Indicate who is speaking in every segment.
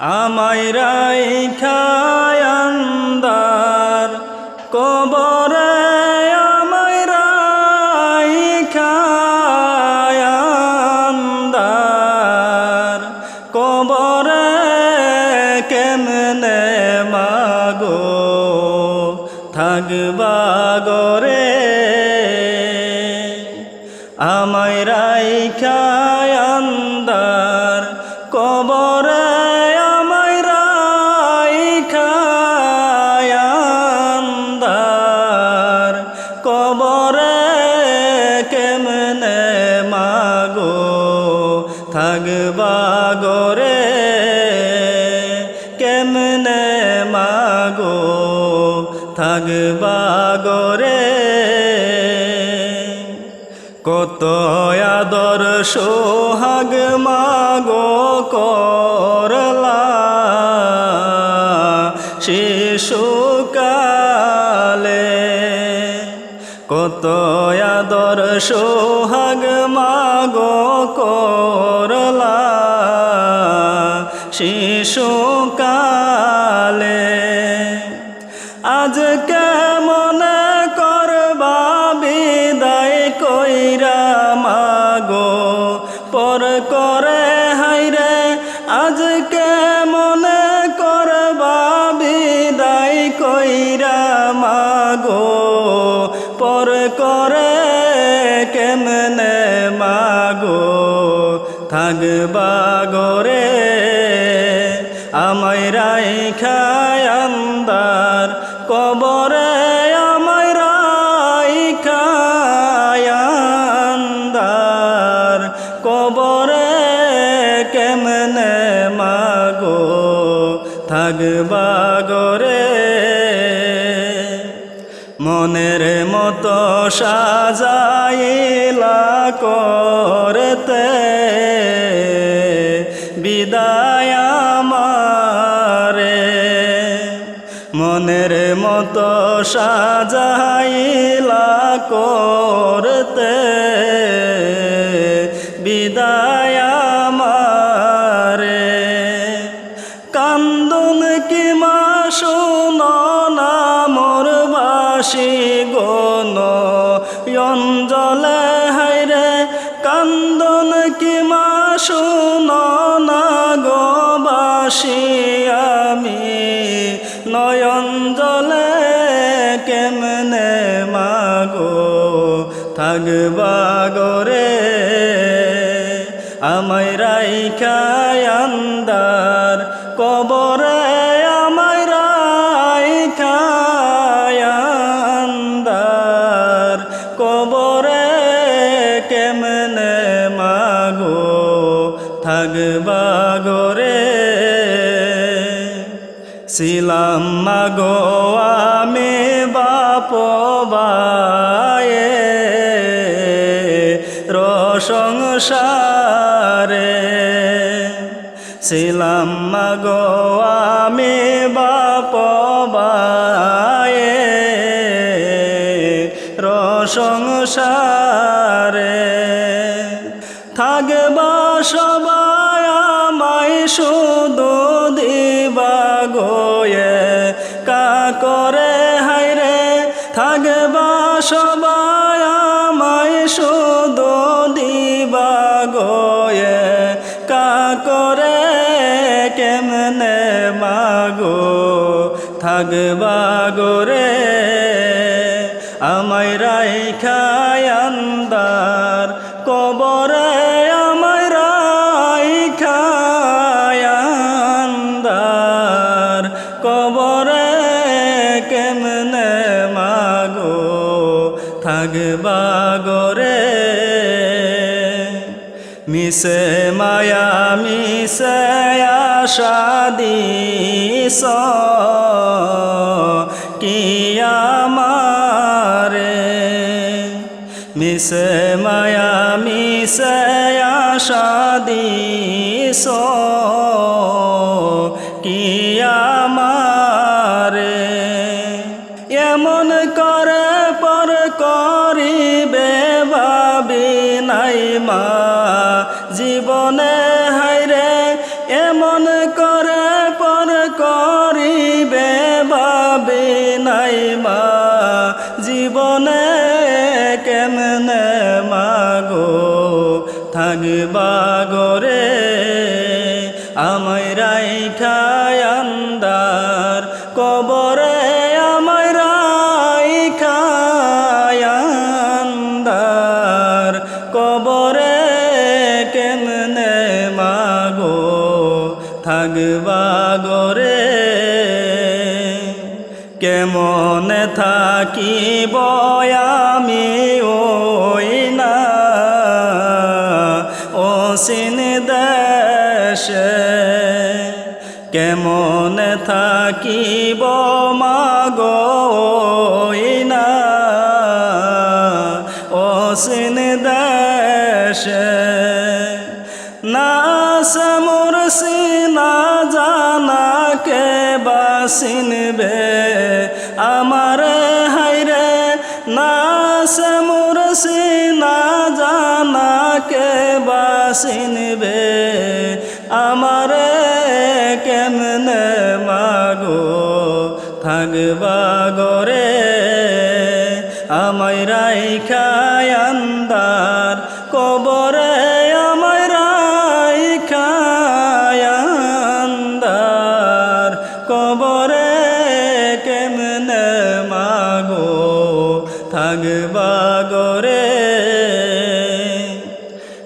Speaker 1: আমায় রাই খায়ান্দার কবরে আমায় রাই খায়ান্দার কবরে কেমনে মাগো থাকবা গরে আমায় রাই কেমনে মাগো থাকবা গরে? কত আদর সোহাগ মাগো করলা। শিশুকালে কত আদর সোহাগ মাগো করলা। শিশুকালে আজ কেমনে করবা বিদায় কইরা মাগো? পর করে হাইরে, আজ কেমনে করবা বিদায় কইরা মাগো? পর করে কেমনে মাগো? থাকবা গরে আমায় রাই খায়ান্দার কবরে আমায় রাই খায়ান্দার কবরে কেমনে মাগো থাকবা গরে? মনের মতো সাজাইলা করতে। বিদায় মতো সাজাইলা করতে। বিদায় আমারে। কান্দন কি মা শোনো না মোর বাসি। থাকবা আমায় রাই আন্দার কবরে আমায় রাই খায়ান্দার কবরে কেমনে মাগো থাকবা গরে মাগো রসংসারে ছিলাম মাগো আমি বাপ বায়ে রসংসারে থাকবা সবাই আমায় শুধু থাকবা গোরে আমায় রাই খায়ান্দার কবরে আমায় রাই খায়ান্দার কবরে কেমনে মাগো থাকবা মিশে মায়া মিশে আশা দিস। কি আমারে? মিশে মায়া মিশে আশা দিস। নাই মা, জীবনে কেমনে মাগো থাকবা গরে আমায় রাইখায় আন্দার কবরে আমায় রাইখায় আন্দার কবরে কেমনে মাগো থাকবা গরে কেমনে থাকিব আমি? ওই না। ও সিন দেশে কেমনে থাকিব মাগো? না। ও সিন দেশে না সমুরসি না জানা কে বাসিনবে বাসিনবে আমার কেমনে মাগো? থাকবা গরে আমায় রাইখায় আন্দার কবরে, আমায় রাইখায় আন্দার কবরে। কেমনে মাগো? থাকবা গরে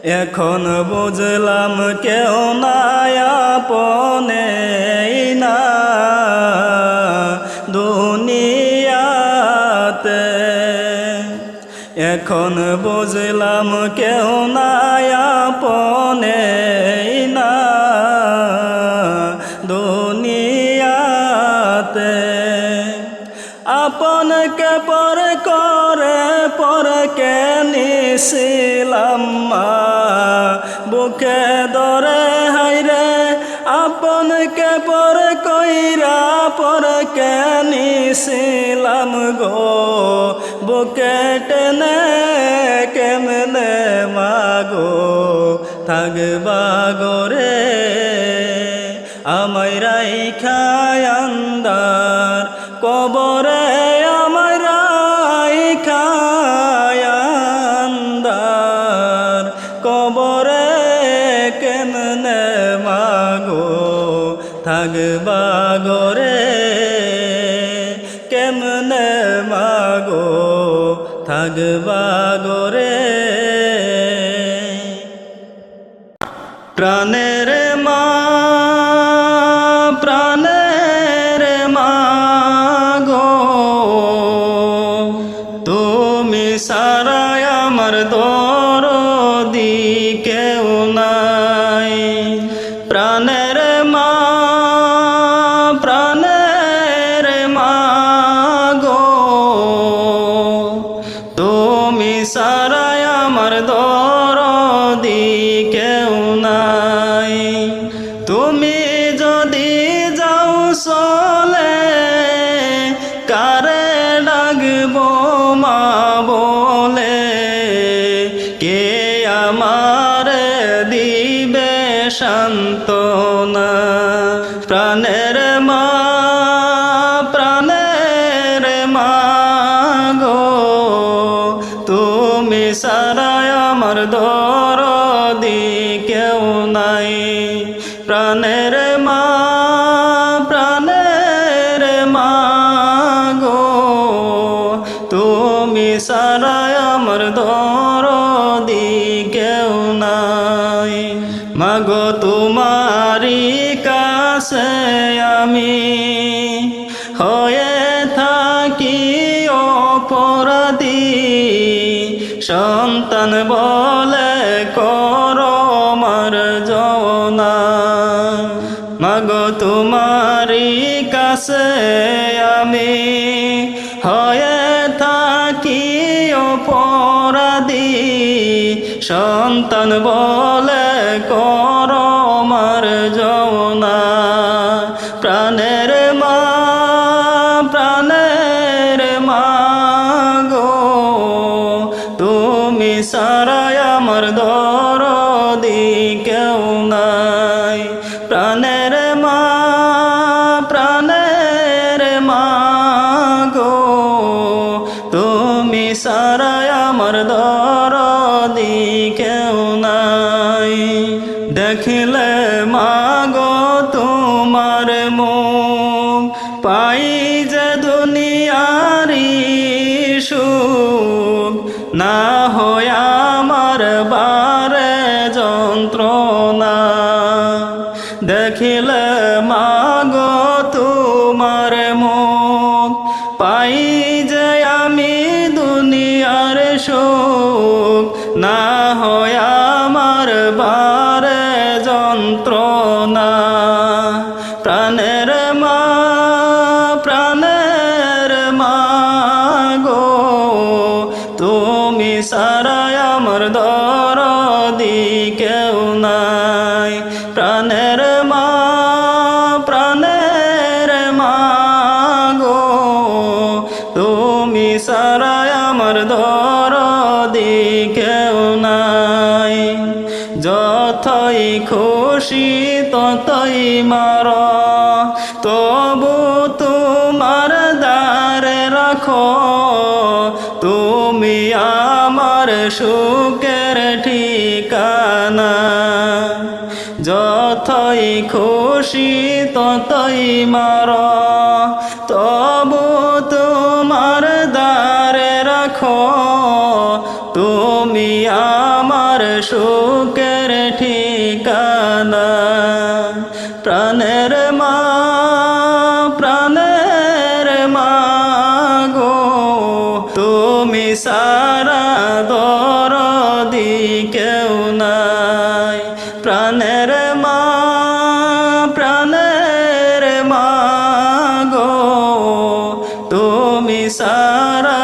Speaker 1: এখন বুঝলাম কেউ নাই, আপনে না। দুনিয়াতে এখন বুঝলাম কেউ নাই না। দুনিয়াতে আপনকে পর করে পর কে নিছিলাম মা। বুকে দরে হাইরে আপনকে পর কইরা পর কে নিছিলাম গো। বুকে টেনে কেমনে মাগো থাকবা গরে আমায় রাইখায় মাগো থাকবা গরে প্রাণের মা প্রাণের মা গো, তুমি সারায় আমার দরদি কেউ নাই। প্রাণের কারে ডাকবো মা বলে? কে আমার দিবে সান্ত্বনা? প্রাণের মা প্রাণের মা গো। তুমি সারায় আমার দর দি কেউ নাই। প্রাণের মা সন্তান বলে কর মার জনা মাগো তোমারি কাছে আমি হয়ে থাকি অপরাধী। সন্তান বলে কর মার জনা আমার দরদি কেউ নাই। দেখিলে আমার দরদি কেউ নাই। প্রাণের মা প্রাণের মা গো। তুমি সারায় আমার দরদি কেউ নাই। যতই খুশি ততই মার। তবু তোমার দ্বারে রাখো। তুমি আমার সুখের খুশি ততই মার। তবু তোমার দ্বারে রাখো। তুমি আমার সুখের ঠিকানা। তুমি সারা